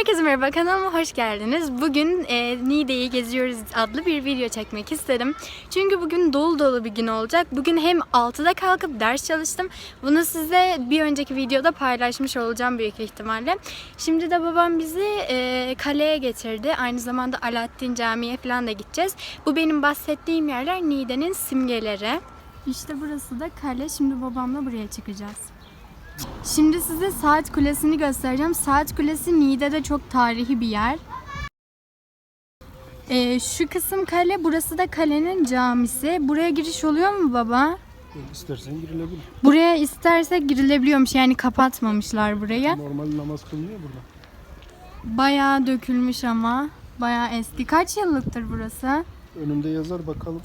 Herkese merhaba kanalıma hoş geldiniz. Bugün e, Niğde'yi geziyoruz adlı bir video çekmek istedim. Çünkü bugün dolu dolu bir gün olacak. Bugün hem 6'da kalkıp ders çalıştım. Bunu size bir önceki videoda paylaşmış olacağım büyük ihtimalle. Şimdi de babam bizi e, kaleye getirdi. Aynı zamanda Alaaddin Camii'ye falan da gideceğiz. Bu benim bahsettiğim yerler Niğde'nin simgeleri. İşte burası da kale. Şimdi babamla buraya çıkacağız. Şimdi size Saat Kulesi'ni göstereceğim. Saat Kulesi Niğde'de çok tarihi bir yer. Ee, şu kısım kale, burası da kalenin camisi. Buraya giriş oluyor mu baba? İstersen girilebilir. Buraya istersek girilebiliyormuş yani kapatmamışlar burayı. Normal namaz kılınıyor burada. Bayağı dökülmüş ama. Bayağı eski. Kaç yıllıktır burası? Önünde yazar bakalım.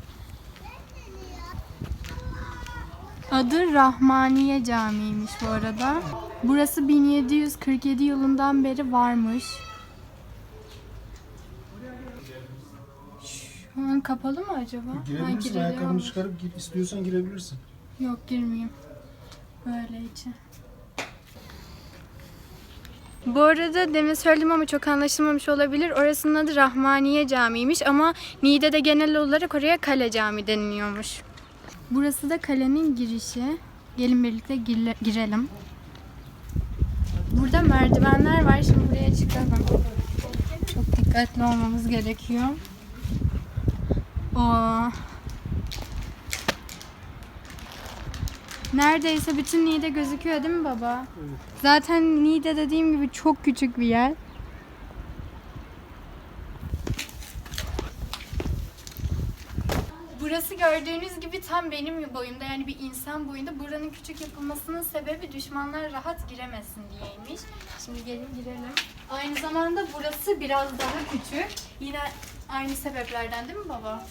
Adı Rahmaniye Camii'ymiş bu arada. Burası 1747 yılından beri varmış. Şu an kapalı mı acaba? Ha, Girebilirsin. giriliyor Ayakkabını çıkarıp gir, istiyorsan girebilirsin. Yok girmeyeyim. Böyle içi. Bu arada demin söyledim ama çok anlaşılmamış olabilir. Orasının adı Rahmaniye Camii'ymiş ama Niğde'de genel olarak oraya Kale Cami deniliyormuş. Burası da kalenin girişi. Gelin birlikte girelim. Burada merdivenler var. Şimdi buraya çıkalım. Çok dikkatli olmamız gerekiyor. Oo. Neredeyse bütün Niğde gözüküyor değil mi baba? Evet. Zaten Niğde dediğim gibi çok küçük bir yer. Burası gördüğünüz gibi tam benim boyumda yani bir insan boyunda. Buranın küçük yapılmasının sebebi düşmanlar rahat giremesin diyeymiş. Şimdi gelin girelim. Aynı zamanda burası biraz daha küçük. Yine aynı sebeplerden değil mi baba?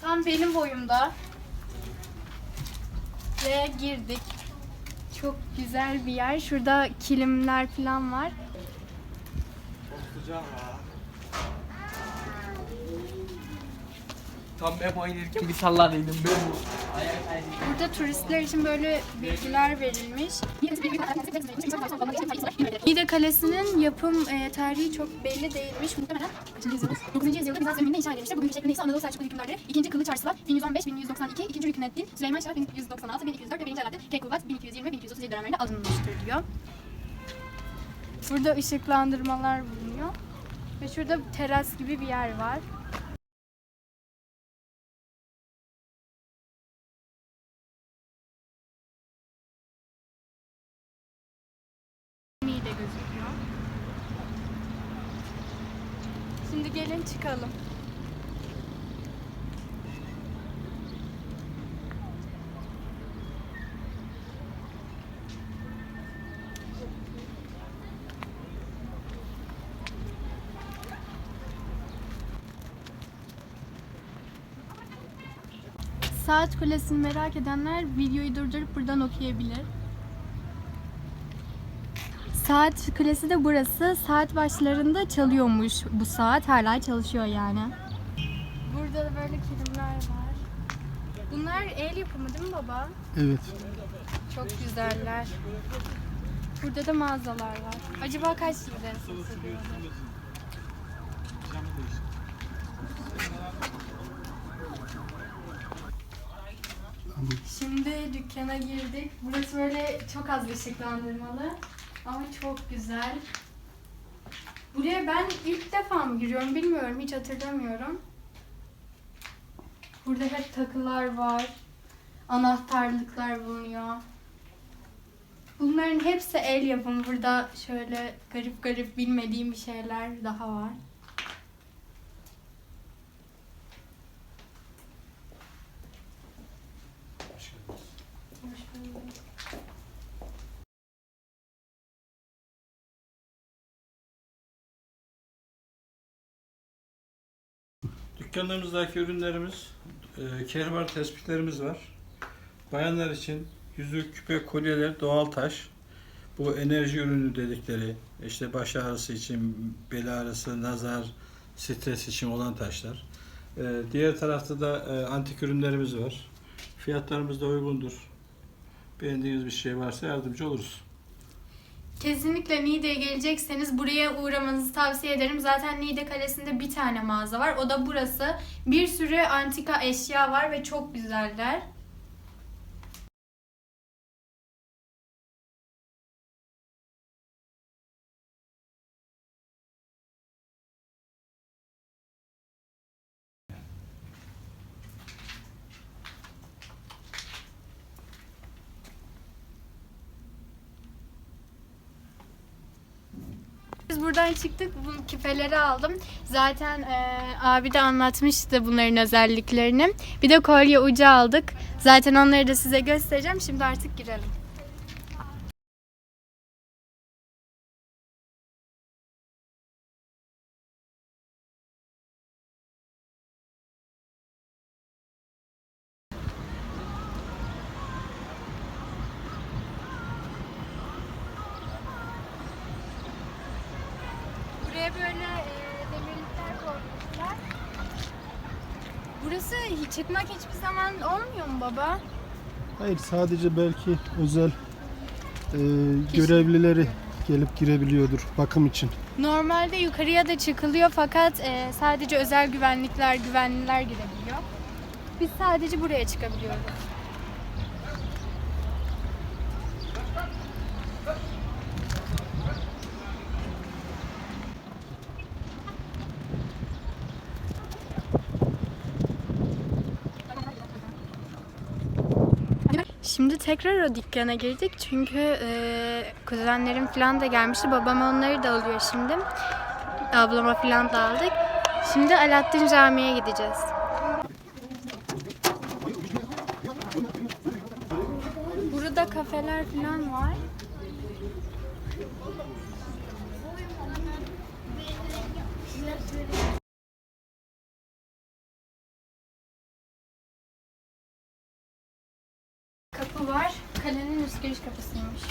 Tam benim boyumda. Ve girdik. Çok güzel bir yer. Şurada kilimler falan var. Tam ben oynarken bir sallanıydım ben bu. Burada turistler için böyle bilgiler verilmiş. Niğde Kalesi'nin yapım e, tarihi çok belli değilmiş. Muhtemelen kaçıncı yüzyılda? 9. yüzyılda Bizans döneminde inşa edilmiştir. Bugünkü şeklinde ise Anadolu Selçuklu hükümdarları 2. Kılıç Arslan 1115-1192, 2. Rükneddin, Süleyman Şah 1196, 1204 ve 1. Alaaddin Keykubat 1220-1237 dönemlerinde alınmıştır diyor. Burada ışıklandırmalar bulunuyor. Ve şurada teras gibi bir yer var. İyi de gözüküyor. Şimdi gelin çıkalım. Saat Kulesi'ni merak edenler videoyu durdurup buradan okuyabilir. Saat kulesi de burası. Saat başlarında çalıyormuş bu saat. Hala çalışıyor yani. Burada da böyle kilimler var. Bunlar el yapımı değil mi baba? Evet. Çok güzeller. Burada da mağazalar var. Acaba kaç liraya satılıyor? Şimdi dükkana girdik. Burası böyle çok az ışıklandırmalı ama çok güzel. Buraya ben ilk defa mı giriyorum bilmiyorum. Hiç hatırlamıyorum. Burada hep takılar var. Anahtarlıklar bulunuyor. Bunların hepsi el yapımı. Burada şöyle garip garip bilmediğim bir şeyler daha var. Hoş bulduk. Dükkanlarımızdaki ürünlerimiz, e, kehribar tespitlerimiz var. Bayanlar için yüzük, küpe, kolyeler, doğal taş. Bu enerji ürünü dedikleri, işte baş ağrısı için, bel ağrısı, nazar, stres için olan taşlar. E, diğer tarafta da e, antik ürünlerimiz var. Fiyatlarımız da uygundur. Beğendiğiniz bir şey varsa yardımcı oluruz. Kesinlikle Niğde'ye gelecekseniz buraya uğramanızı tavsiye ederim. Zaten Niğde Kalesi'nde bir tane mağaza var. O da burası. Bir sürü antika eşya var ve çok güzeller. Buradan çıktık. Bu küpeleri aldım. Zaten e, abi de anlatmıştı bunların özelliklerini. Bir de kolye ucu aldık. Zaten onları da size göstereceğim. Şimdi artık girelim. Çıkmak hiçbir zaman olmuyor mu baba? Hayır sadece belki özel e, görevlileri gelip girebiliyordur bakım için. Normalde yukarıya da çıkılıyor fakat e, sadece özel güvenlikler, güvenliler girebiliyor. Biz sadece buraya çıkabiliyoruz. Şimdi tekrar o dükkana girdik çünkü e, kuzenlerim falan da gelmişti. Babam onları da alıyor şimdi. Ablama falan da aldık. Şimdi Alaaddin Camii'ye gideceğiz. Burada kafeler falan var. Kapı var. Kalenin üst giriş kapısıymış.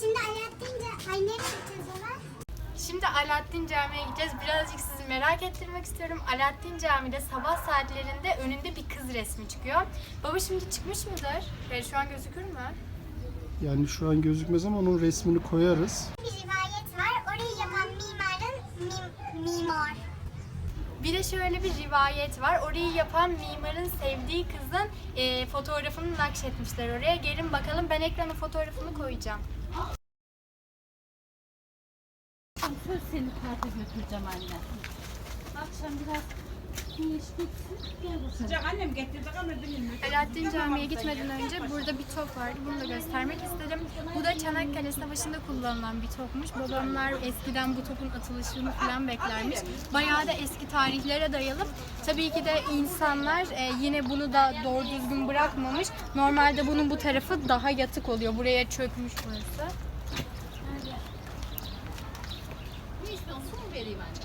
Şimdi Alaaddin'ce ay nereye gideceğiz ona? Şimdi Alaaddin Camii'ye gideceğiz. Birazcık sizi merak ettirmek istiyorum. Alaaddin Camii'de sabah saatlerinde önünde bir kız resmi çıkıyor. Baba şimdi çıkmış mıdır? Yani şu an gözükür mü? Yani şu an gözükmez ama onun resmini koyarız. Bir rivayet var. Orayı yapan mimarın mim- mimar. Bir şöyle bir rivayet var. Orayı yapan mimarın sevdiği kızın e, fotoğrafını nakşetmişler oraya. Gelin bakalım. Ben ekrana fotoğrafını koyacağım. Söz seni parka götüreceğim anne. Akşam biraz Sıcak annem getirecek ama bilmiyorum. Alaaddin Camii'ye gitmeden önce burada bir top vardı. Bunu da göstermek istedim. Bu da Çanakkale Savaşı'nda kullanılan bir topmuş. Babamlar eskiden bu topun atılışını falan beklermiş. Bayağı da eski tarihlere dayalı. Tabii ki de insanlar e, yine bunu da doğru düzgün bırakmamış. Normalde bunun bu tarafı daha yatık oluyor. Buraya çökmüş burası. Ne istiyorsun? Vereyim anne?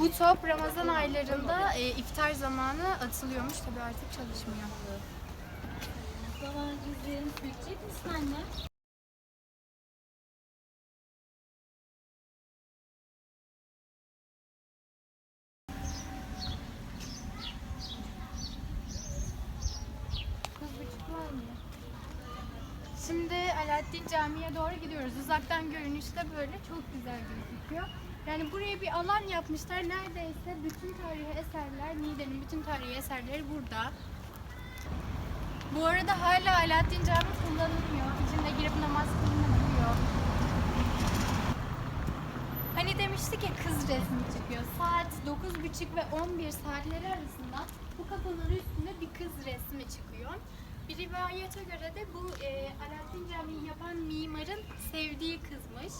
Bu top Ramazan aylarında e, iftar zamanı atılıyormuş. Tabii artık çalışmıyor. Zaman yüzlerini sürecek misin anne? Şimdi Alaaddin Camii'ye doğru gidiyoruz. Uzaktan görünüşte böyle çok güzel gözüküyor. Yani buraya bir alan yapmışlar. Neredeyse bütün tarihi eserler, Niğde'nin bütün tarihi eserleri burada. Bu arada hala Alaaddin Camii kullanılmıyor. İçinde girip namaz kılınabiliyor. Hani demiştik ya kız resmi çıkıyor. Saat 9.30 ve 11 saatleri arasında bu kapının üstünde bir kız resmi çıkıyor. Bir rivayete göre de bu e, Alaaddin Camii'yi yapan mimarın sevdiği kızmış.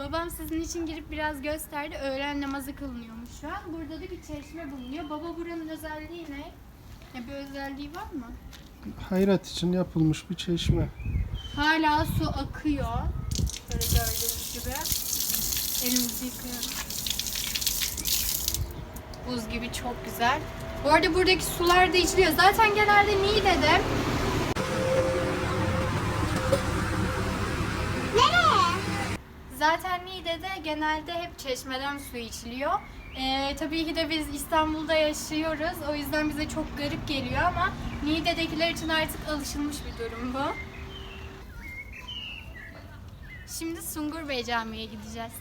Babam sizin için girip biraz gösterdi. Öğlen namazı kılınıyormuş şu an. Burada da bir çeşme bulunuyor. Baba buranın özelliği ne? Ya bir özelliği var mı? Hayrat için yapılmış bir çeşme. Hala su akıyor. Böyle gördüğünüz gibi. Elimizi yıkıyoruz. buz gibi çok güzel. Bu arada buradaki sular da içiliyor. Zaten genelde Niğde'de Zaten Niğde'de genelde hep çeşmeden su içiliyor. Ee, tabii ki de biz İstanbul'da yaşıyoruz. O yüzden bize çok garip geliyor ama Niğde'dekiler için artık alışılmış bir durum bu. Şimdi Sungur Bey Camii'ye gideceğiz.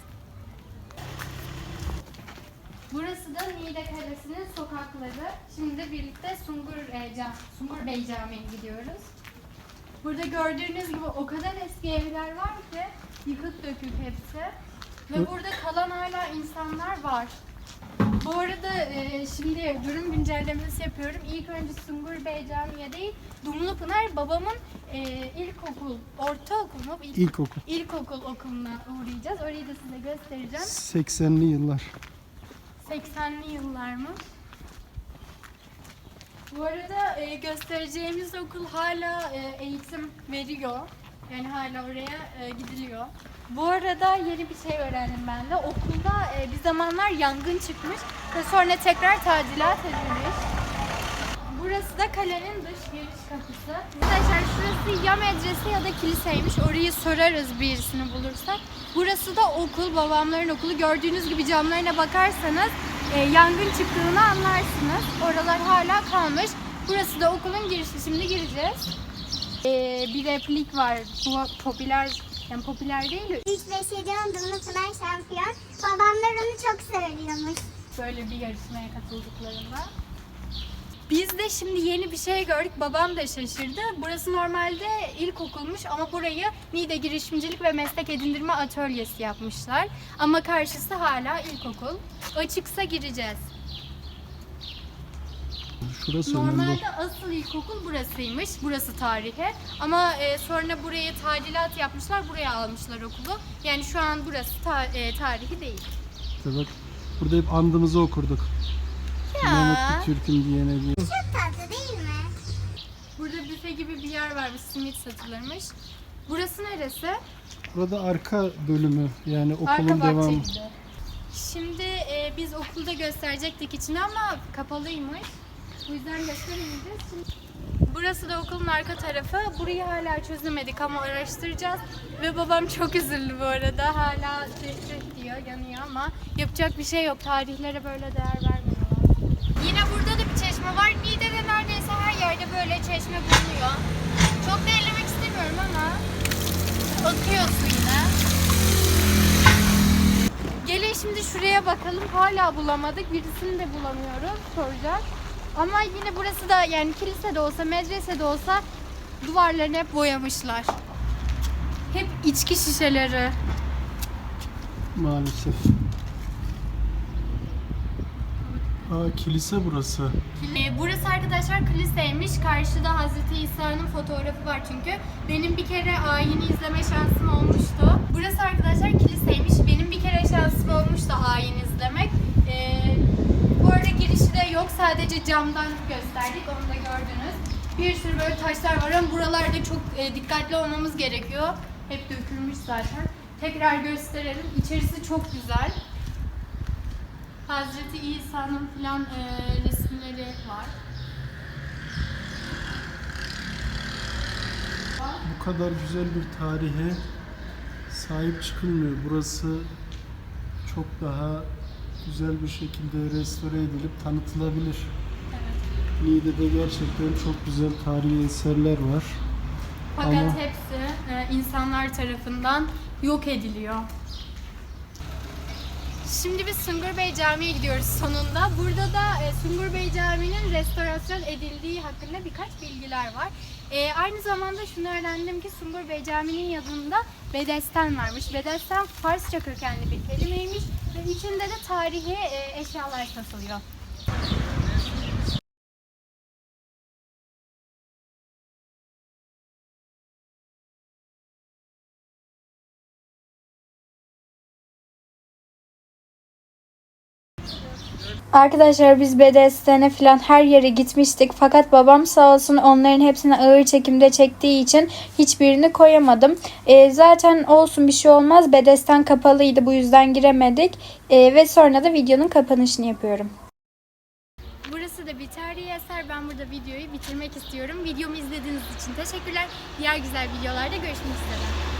Burası da Niğde Kalesi'nin sokakları. Şimdi birlikte Sungur, e, Cam- Sungur Bey Camii'ye gidiyoruz. Burada gördüğünüz gibi o kadar eski evler var ki yıkık dökük hepsi. Ve burada kalan hala insanlar var. Bu arada e, şimdi durum güncellemesi yapıyorum. İlk önce Sungur Bey Camii'ye değil, Dumlupınar babamın e, ilkokul, ortaokul mu? İlk, İlkokul. ilkokul okuluna uğrayacağız. Orayı da size göstereceğim. 80'li yıllar. 80'li yıllar mı? Bu arada e, göstereceğimiz okul hala e, eğitim veriyor. Yani hala oraya e, gidiliyor. Bu arada yeni bir şey öğrendim ben de. Okulda e, bir zamanlar yangın çıkmış ve sonra tekrar tadilat edilmiş. Burası da kalenin dış giriş kapısı. Arkadaşlar şurası ya medrese ya da kiliseymiş. Orayı sorarız birisini bulursak. Burası da okul, babamların okulu. Gördüğünüz gibi camlarına bakarsanız e, yangın çıktığını anlarsınız. Oralar hala kalmış. Burası da okulun girişi. Şimdi gireceğiz. E, bir replik var. Bu popüler, yani popüler değil de İlk beşeri Dumlu Pınar şampiyon. Babamlar onu çok söylüyormuş. böyle bir yarışmaya katıldıklarında. Biz de şimdi yeni bir şey gördük. Babam da şaşırdı. Burası normalde ilkokulmuş ama burayı Niğde Girişimcilik ve Meslek Edindirme Atölyesi yapmışlar. Ama karşısı hala ilkokul. Açıksa gireceğiz. Şurası önemli. Normalde asıl ilkokul burasıymış. Burası tarihi. Ama e, sonra buraya tadilat yapmışlar. Buraya almışlar okulu. Yani şu an burası ta- e, tarihi değil. İşte bak burada hep andımızı okurduk. Ya. Mehmet Türk'ün diyene diye. Çok tatlı değil mi? Burada büfe gibi bir yer varmış. Simit satılırmış. Burası neresi? Burada arka bölümü yani okulun Arka devamı. Şimdi e, biz okulda gösterecektik içini ama kapalıymış. O yüzden gösteremeyeceğiz. Şimdi... Burası da okulun arka tarafı. Burayı hala çözemedik ama araştıracağız. Ve babam çok üzüldü bu arada. Hala tüh diyor, yanıyor ama yapacak bir şey yok. Tarihlere böyle değer vermiyorlar. Yine burada da bir çeşme var. Niğde'de neredeyse her yerde böyle çeşme bulunuyor. Çok da ellemek istemiyorum ama akıyor su yine. Gelin şimdi şuraya bakalım. Hala bulamadık. Birisini de bulamıyoruz. Soracağız. Ama yine burası da yani kilise de olsa, medrese de olsa duvarlarını hep boyamışlar. Hep içki şişeleri. Maalesef. Aa kilise burası. Ee, Burası arkadaşlar kiliseymiş. Karşıda Hazreti İsa'nın fotoğrafı var çünkü. Benim bir kere ayini izleme şansım olmuştu. Burası arkadaşlar kiliseymiş. Benim bir kere şansım olmuştu ayin izlemek. Ee, arada girişi de yok. Sadece camdan gösterdik. Onu da gördünüz. Bir sürü böyle taşlar var ama buralarda çok e, dikkatli olmamız gerekiyor. Hep dökülmüş zaten. Tekrar gösterelim. İçerisi çok güzel. Hazreti İsa'nın filan e, resimleri var. Bu kadar güzel bir tarihe sahip çıkılmıyor. Burası çok daha güzel bir şekilde restore edilip tanıtılabilir. Niğde'de gerçekten çok güzel tarihi eserler var. Fakat Ama- hepsi e, insanlar tarafından yok ediliyor. Şimdi biz Sungur Bey Camii'ye gidiyoruz sonunda. Burada da e, Sungur Bey Camii'nin restorasyon edildiği hakkında birkaç bilgiler var. E, aynı zamanda şunu öğrendim ki Sungur Bey Camii'nin yanında bedesten varmış. Bedesten Farsça kökenli bir kelimeymiş ve içinde de tarihi e, eşyalar satılıyor. Arkadaşlar biz Bedesten'e falan her yere gitmiştik. Fakat babam sağ olsun onların hepsini ağır çekimde çektiği için hiçbirini koyamadım. Ee, zaten olsun bir şey olmaz. Bedesten kapalıydı bu yüzden giremedik. Ee, ve sonra da videonun kapanışını yapıyorum. Burası da bir tarihi eser. Ben burada videoyu bitirmek istiyorum. Videomu izlediğiniz için teşekkürler. Diğer güzel videolarda görüşmek üzere.